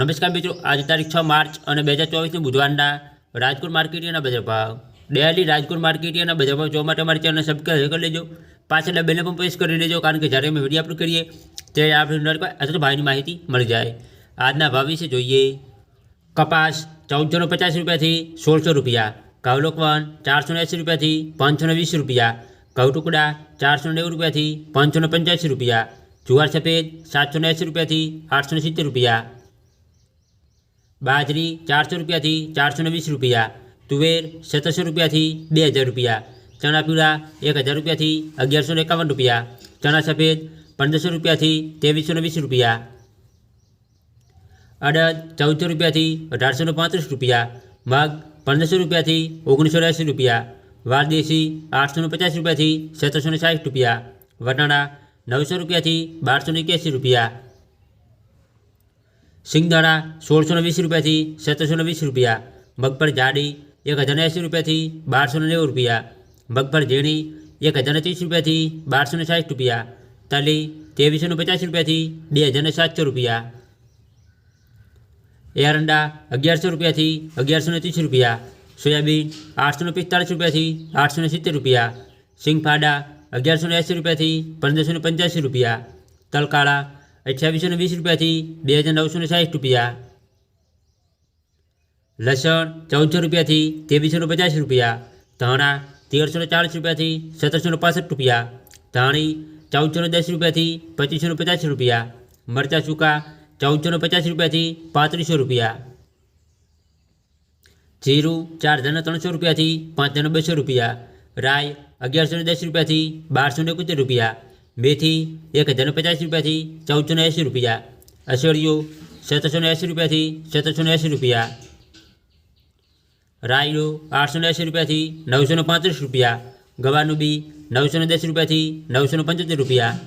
નમસ્કાર મિત્રો આજે તારીખ છ માર્ચ અને બે હજાર ચોવીસની બુધવારના રાજકોટ માર્કેટિયાના બજાર ભાવ ડેલી રાજકોટ માર્કેટિયાના બજાર ભાવ જોવા માટે અમારી ચેનલને સબસ્ક્રાઈબ કરી લેજો પાછળ બેને પણ પ્રેસ કરી લેજો કારણ કે જ્યારે અમે વિડીયો અપલોડ કરીએ ત્યારે આપણે અથવા તો ભાવની માહિતી મળી જાય આજના ભાવ વિશે જોઈએ કપાસ ચૌદસો પચાસ રૂપિયાથી સોળસો રૂપિયા ઘઉં લોકવન ચારસો એંસી રૂપિયાથી પાંચસો વીસ રૂપિયા ઘઉં ટુકડા ચારસો નેવું રૂપિયાથી પાંચસો પંચ્યાસી રૂપિયા જુવાર સફેદ સાતસો એંસી રૂપિયાથી આઠસો સિત્તેર રૂપિયા બાજરી ચારસો રૂપિયાથી ચારસો ને વીસ રૂપિયા તુવેર સત્તરસો રૂપિયાથી બે હજાર રૂપિયા ચણા પીળા એક હજાર રૂપિયાથી અગિયારસો ને એકાવન રૂપિયા ચણા સફેદ પંદરસો રૂપિયાથી ત્રેવીસો ને વીસ રૂપિયા અડદ ચૌદસો રૂપિયાથી અઢારસો ને પાંત્રીસ રૂપિયા મગ પંદરસો રૂપિયાથી ઓગણીસો ને એંસી રૂપિયા વારદેશી આઠસો ને પચાસ રૂપિયાથી સત્તરસો ને સાઠ રૂપિયા વટાણા નવસો રૂપિયાથી બારસો ને એક્યાસી રૂપિયા સિંગદાણા સોળસો ને વીસ રૂપિયાથી સત્તરસો ને વીસ રૂપિયા મગફળ જાડી એક હજાર એંસી રૂપિયાથી બારસો ને નેવું રૂપિયા મગફળ ઝીણી એક હજાર ત્રીસ રૂપિયાથી બારસો ને સાઠ રૂપિયા તલી ત્રેવીસો ને પચાસ રૂપિયાથી બે હજાર ને સાતસો રૂપિયા એરંડા અગિયારસો રૂપિયાથી અગિયારસો ને ત્રીસ રૂપિયા સોયાબીન આઠસો ને પિસ્તાળીસ રૂપિયાથી આઠસો ને સિત્તેર રૂપિયા સિંગફાડા અગિયારસો ને એંસી રૂપિયાથી પંદરસો ને પંચ્યાસી રૂપિયા તલકાળા અઠ્યાવીસો ને વીસ રૂપિયાથી બે હજાર નવસો ને સાઠ રૂપિયા લસણ ચૌદસો રૂપિયાથી ત્રેવીસો ને પચાસ રૂપિયા ધાણા તેરસો ને ચાળીસ રૂપિયાથી સત્તરસો ને પાસઠ રૂપિયા ધાણી ચૌદસો ને દસ રૂપિયાથી પચીસો ને પચાસ રૂપિયા મરચાં સૂકા ચૌદસો ને પચાસ રૂપિયાથી પાંત્રીસો રૂપિયા જીરું ચાર હજાર ત્રણસો રૂપિયાથી પાંચ હજાર બસો રૂપિયા રાય અગિયારસો ને દસ રૂપિયાથી બારસો ને એકોતેર રૂપિયા મેથી એક હજાર પચાસ રૂપિયાથી ચૌદસો ને એંસી રૂપિયા. અસળિયું સત્તરસો ને એંસી રૂપિયાથી સત્તરસો ને એંસી રૂપિયા. રાયડો આઠસો ને એંસી રૂપિયાથી નવસો ને પાંત્રીસ રૂપિયા. ગવાનું બી નવસો ને દસ રૂપિયાથી નવસો ને પંચોતેર રૂપિયા.